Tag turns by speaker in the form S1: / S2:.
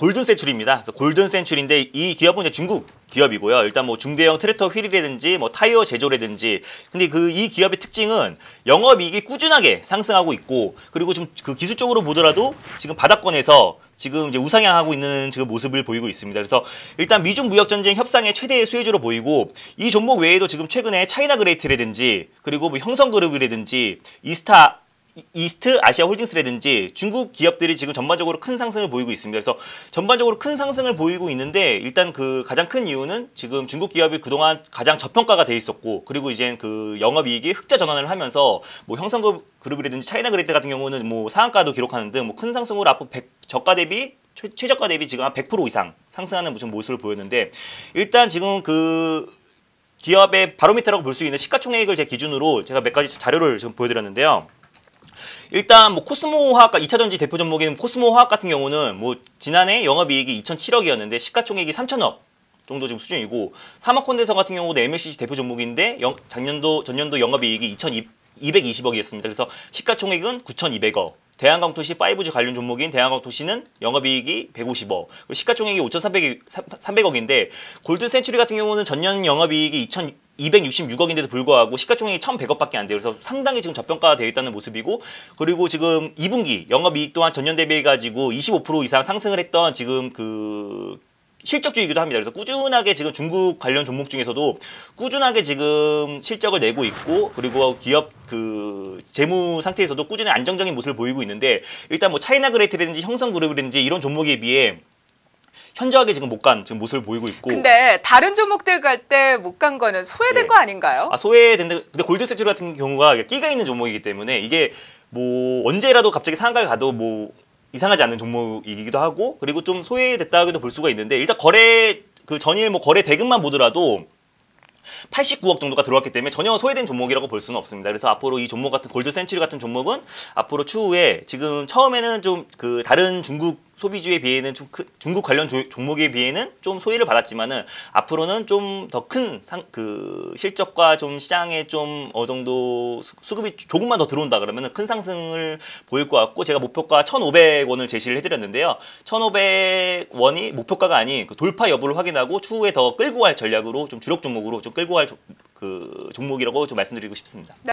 S1: 골든 센츄리입니다. 그래서 골든 센츄리인데 이 기업은 이제 중국 기업이고요. 일단 뭐 중대형 트랙터 휠이라든지 뭐 타이어 제조라든지 근데 그 이 기업의 특징은 영업이익이 꾸준하게 상승하고 있고 그리고 좀 그 기술적으로 보더라도 지금 바닥권에서 지금 이제 우상향하고 있는 지금 모습을 보이고 있습니다. 그래서 일단 미중 무역 전쟁 협상의 최대의 수혜주로 보이고 이 종목 외에도 지금 최근에 차이나 그레이트라든지 그리고 뭐 형성그룹이라든지 이스타 이- 이스트 아시아 홀딩스라든지 중국 기업들이 지금 전반적으로 큰 상승을 보이고 있습니다. 그래서 전반적으로 큰 상승을 보이고 있는데 일단 그 가장 큰 이유는 지금 중국 기업이 그동안 가장 저평가가 돼 있었고 그리고 이제 그 영업이익이 흑자 전환을 하면서 뭐 형성그룹 그룹이라든지 차이나 그레이트 같은 경우는 뭐 상한가도 기록하는 등 뭐 큰 상승으로 앞으로 100, 저가 대비 최, 최저가 대비 지금 한 100% 이상 상승하는 무슨 모습을 보였는데 일단 지금 그 기업의 바로미터라고 볼 수 있는 시가총액을 제 기준으로 제가 몇 가지 자료를 지금 보여드렸는데요. 일단 뭐 코스모 화학 2차 전지 대표 종목인 코스모 화학 같은 경우는 뭐 지난해 영업이익이 2,007억이었는데 시가총액이 3,000억 정도 지금 수준이고 사막 콘덴서 같은 경우도 MLCC 대표 종목인데 영- 작년도 전년도 영업이익이 2,220억이었습니다. 그래서 시가총액은 9,200억. 대한강토시 5G 관련 종목인 대한강토시는 영업이익이 150억, 그리고 시가총액이 5,300억 300억인데 골드 센츄리 같은 경우는 전년 영업이익이 2,000 266억인데도 불구하고 시가총액이 1,100억밖에 안 돼요. 그래서 상당히 지금 저평가가 되어 있다는 모습이고 그리고 지금 2분기 영업이익 또한 전년 대비해 가지고 25% 이상 상승을 했던 지금 그 실적주이기도 합니다. 그래서 꾸준하게 지금 중국 관련 종목 중에서도 꾸준하게 지금 실적을 내고 있고 그리고 기업 그 재무 상태에서도 꾸준히 안정적인 모습을 보이고 있는데 일단 뭐 차이나 그레이트라든지 형성그룹이라든지 이런 종목에 비해 현저하게 지금 못 간 지금 모습을 보이고 있고
S2: 근데 다른 종목들 갈 때 못 간 거는 소외된
S1: 네.
S2: 거 아닌가요?
S1: 아, 소외된다. 근데 골드 세츄 같은 경우가 끼가 있는 종목이기 때문에 이게 뭐 언제라도 갑자기 상한가를 가도 뭐 이상하지 않는 종목이기도 하고 그리고 좀 소외됐다고도 볼 수가 있는데 일단 거래 그 전일 뭐 거래 대금만 보더라도 89억 정도가 들어왔기 때문에 전혀 소외된 종목이라고 볼 수는 없습니다. 그래서 앞으로 이 종목 같은 골드 센츄리 같은 종목은 앞으로 추후에 지금 처음에는 좀 그 다른 중국 소비주에 비해는 좀 크, 중국 관련 조- 종목에 비해는 좀 소외를 받았지만은 앞으로는 좀 더 큰 그 실적과 좀 시장에 좀 어느 정도 수- 수급이 조금만 더 들어온다 그러면은 큰 상승을 보일 것 같고 제가 목표가 1,500원을 제시를 해드렸는데요. 1,500원이 목표가가 아닌 그 돌파 여부를 확인하고 추후에 더 끌고 갈 전략으로 좀 주력 종목으로 좀 끌고 갈 조- 그 종목이라고 좀 말씀드리고 싶습니다.